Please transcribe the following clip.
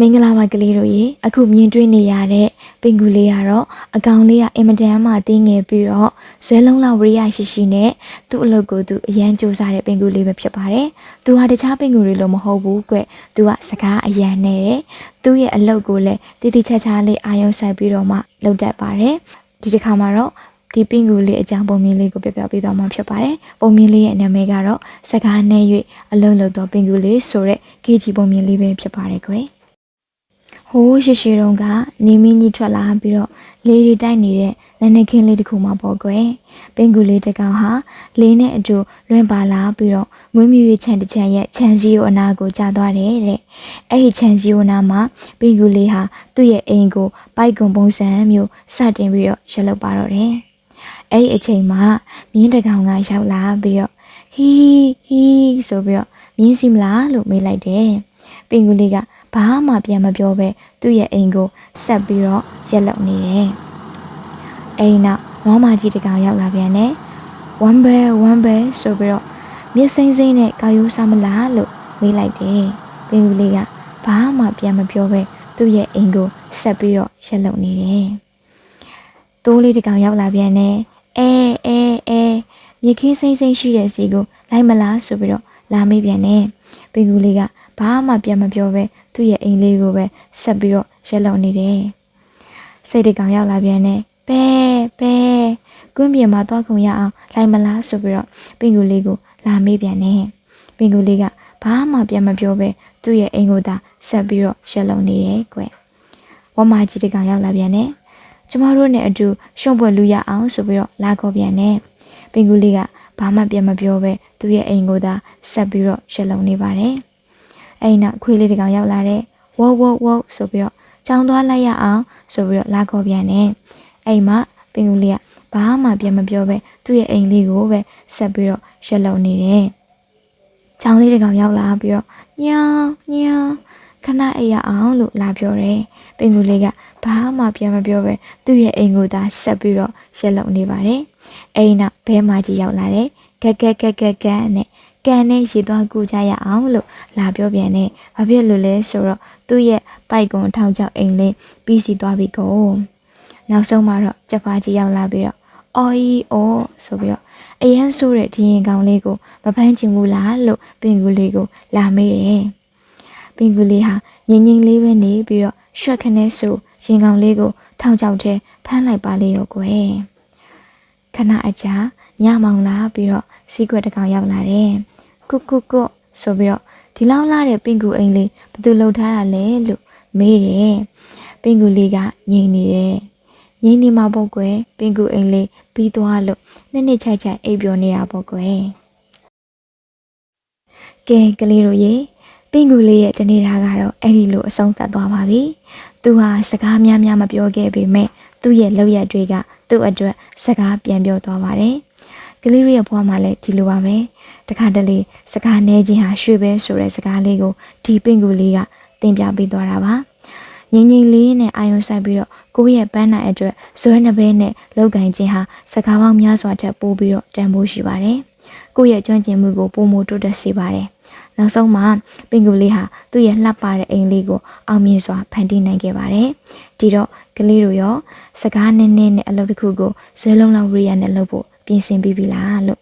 မင်္ဂလာပါကလေးတို့ရေအခုမြင်တွေ့နေရတဲ့ပင်ကူလေးကတော့အကောင်လေးကအင်မတန်မှတင်းငယ်ပြီးတော့ဇဲလုံးလောက်ဝရိယရှိရှိနဲ့သူ့အလုပ်ကိုသူအရန်စူးစားတဲ့ပင်ကူလေးပဲဖြစ်ပါတယ်။သူဟာတခြားပင်ကူတွေလိုမဟုတ်ဘူးကွ။သူကစကားအရန်နဲ့တယ်။သူ့ရဲ့အလုပ်ကိုလည်းတိတိကျကျလေးအာရုံစိုက်ပြီးတော့မှလုပ်တတ်ပါတယ်။ဒီတစ်ခါမှာတော့ဒီပင်ကူလေးအကြောင်းပုံမြင်လေးကိုပြပြပေးသွားမှာဖြစ်ပါတယ်။ပုံမြင်လေးရဲ့နာမည်ကတော့စကားနဲ့၍အလုံးလုံးသောပင်ကူလေးဆိုတဲ့ KG ပုံမြင်လေးပဲဖြစ်ပါတယ်ကွ။ ဟိုးရှိရှိတုန်းကနေမင်းကြီးထွက်လာပြီးတော့လေးတွေတိုက်နေတဲ့နန်းနေခင်းလေးတစ်ခုမှပေါ့ကွယ်ပင်ကူလေးတစ်ကောင်ဟာလေးနဲ့အတူလွင်ပါလာပြီးတော့မွေးမြူရေးခြံတစ်ခြံရဲ့ခြံစည်းကိုအနာကိုကြာသွားတယ်တဲ့အဲ့ဒီခြံစည်းကိုနာမှာပင်ကူလေးဟာသူ့ရဲ့အိမ်ကိုပိုက်ကုံပုံစံမျိုးစတင်ပြီးတော့ရလုပ်ပါတော့တယ်အဲ့ဒီအချိန်မှာမြင်းတစ်ကောင်ကရောက်လာပြီးတော့ဟီးဟီးဆိုပြီးတော့မြင်းစီမလားလို့မေးလိုက်တယ်ပင်ကူလေးက ဘာမှပြန်မပြောပဲသူ့ရဲ့အိမ်ကိုဆက်ပြီးတော့ရက်လောက်နေတယ်။အိမ်နောက်နွားမကြီးတစ်ကောင်ရောက်လာပြန်တယ်။ one bear one bear ဆိုပြီးတော့မြစ်စိမ့်စိမ့်နဲ့ကာယိုးစားမလားလို့မေးလိုက်တယ်။ပင်ကူလေးကဘာမှပြန်မပြောပဲသူ့ရဲ့အိမ်ကိုဆက်ပြီးတော့ရက်လောက်နေတယ်။တိုးလေးတစ်ကောင်ရောက်လာပြန်တယ်။အဲအဲအဲမြစ်ခင်းစိမ့်စိမ့်ရှိတဲ့စီကိုလိုက်မလားဆိုပြီးတော့လာမေးပြန်တယ်။ပင်ကူလေးကဘာမှပြန်မပြောပဲ သူ့ရဲ့အိမ်လေးကိုပဲဆက်ပြီးတော့ရက်လုံနေတယ်။စိတ်တကောင်ရောက်လာပြန်တယ်။ပဲပဲကွင်းပြင်မှာတွားခုံရအောင်လိုက်မလားဆိုပြီးတော့ပင်ကူလေးကိုလာမေးပြန်တယ်။ပင်ကူလေးကဘာမှပြန်မပြောပဲသူ့ရဲ့အိမ်ကိုသာဆက်ပြီးတော့ရက်လုံနေတယ်ကွ။ဝမကြီးတကောင်ရောက်လာပြန်တယ်။ကျမတို့နဲ့အတူရှုံ့ပွဲလူရအောင်ဆိုပြီးတော့လာခေါ်ပြန်တယ်။ပင်ကူလေးကဘာမှပြန်မပြောပဲသူ့ရဲ့အိမ်ကိုသာဆက်ပြီးတော့ရက်လုံနေပါတယ်။ အဲ့နောက်ခွေးလေးတကောင်ရောက်လာတဲ့ဝေါဝေါဝေါဆိုပြီးတော့ကြောင်းသွားလိုက်ရအောင်ဆိုပြီးတော့လာခေါ်ပြန်တယ်။အဲ့မှာပင်ကူလေးကဘာမှပြန်မပြောပဲသူ့ရဲ့အိမ်လေးကိုပဲဆက်ပြီးတော့ရက်လုံနေတယ်။ကြောင်းလေးတကောင်ရောက်လာပြီးတော့ညောင်းညောင်းခဏအိပ်ရအောင်လို့လာပြောတယ်။ပင်ကူလေးကဘာမှပြန်မပြောပဲသူ့ရဲ့အိမ်ကိုသာဆက်ပြီးတော့ရက်လုံနေပါတယ်။အဲ့နောက်ဘဲမကြီးရောက်လာတယ်။ကက်ကက်ကက်ကက်ကက်နဲ့ ကန်နဲ့ရေသွားကူကြရအောင်လို့လာပြောပြန်တယ်။ဘာဖြစ်လို့လဲဆိုတော့သူ့ရဲ့ပိုက်ကွန်ထောင်ချောက်အိမ်လေးပြီးစီသွားပြီကို။နောက်ဆုံးမှာတော့ကြက်ဖားကြီးရောက်လာပြီးတော့အော်ဤအော်ဆိုပြီးတော့အရန်ဆိုးတဲ့ဒီရင်ကောင်လေးကိုမဖမ်းချင်ဘူးလားလို့ပင်ကူလေးကိုလာမေးတယ်။ပင်ကူလေးဟာငင်ငင်လေးပဲနေပြီးတော့ရွှက်ခနဲ့ဆိုရင်ကောင်လေးကိုထောင်ချောက်ထဲဖမ်းလိုက်ပါလေရောကွယ်။ခဏအကြာညမောင်လာပြီးတော့စီးကွက်တစ်ကောင်ရောက်လာတယ်။ ကုကုကုဆိုပြီးတော့ဒီလောက်လာတဲ့ပင်ကူအိမ်လေးဘယ်သူလှုပ်ထားတာလဲလို့မေးတယ်။ပင်ကူလေးကငြိမ်နေတယ်။ငြိမ်နေမှာပေါ့ကွယ်ပင်ကူအိမ်လေးပြီးသွားလို့နှစ်နှစ်ချိုက်ချိုက်အိပ်ပျော်နေတာပေါ့ကွယ်။ကဲကလေးတို့ရေပင်ကူလေးရဲ့တနေတာကတော့အဲ့ဒီလိုအဆုံးသတ်သွားပါပြီ။သူဟာစကားများများမပြောခဲ့ပေမဲ့သူ့ရဲ့လောက်ရက်တွေကသူ့အတွက်စကားပြန်ပြောသွားပါတယ်။ကလေးရဲ့ဘဝမှာလည်းဒီလိုပါပဲ။ တခါတလေစကားနေခြင်းဟာရွှေပဲဆိုတဲ့စကားလေးကိုဒီပင်ကူလေးကတင်ပြပေးသွားတာပါ။ငင်ငင်လေးနဲ့အာယုံဆိုင်ပြီးတော့ကိုယ့်ရဲ့ပန်းနိုင်အတွက်ဇွဲနှဘဲနဲ့လောက်ကင်ခြင်းဟာစကားပေါင်းများစွာထက်ပိုပြီးတော့တန်ဖိုးရှိပါတယ်။ကိုယ့်ရဲ့ကျွမ်းကျင်မှုကိုပုံမတိုးတက်စေပါတယ်။နောက်ဆုံးမှာပင်ကူလေးဟာသူ့ရဲ့လှပတဲ့အိမ်လေးကိုအောင်မြင်စွာဖန်တီးနိုင်ခဲ့ပါတယ်။ဒီတော့ကလေးတို့ရောစကားနည်းနည်းနဲ့အလုပ်တစ်ခုကိုဇွဲလုံးလောက်ရိယာနဲ့လုပ်ဖို့ပြင်ဆင်ပြီးပြီလားလို့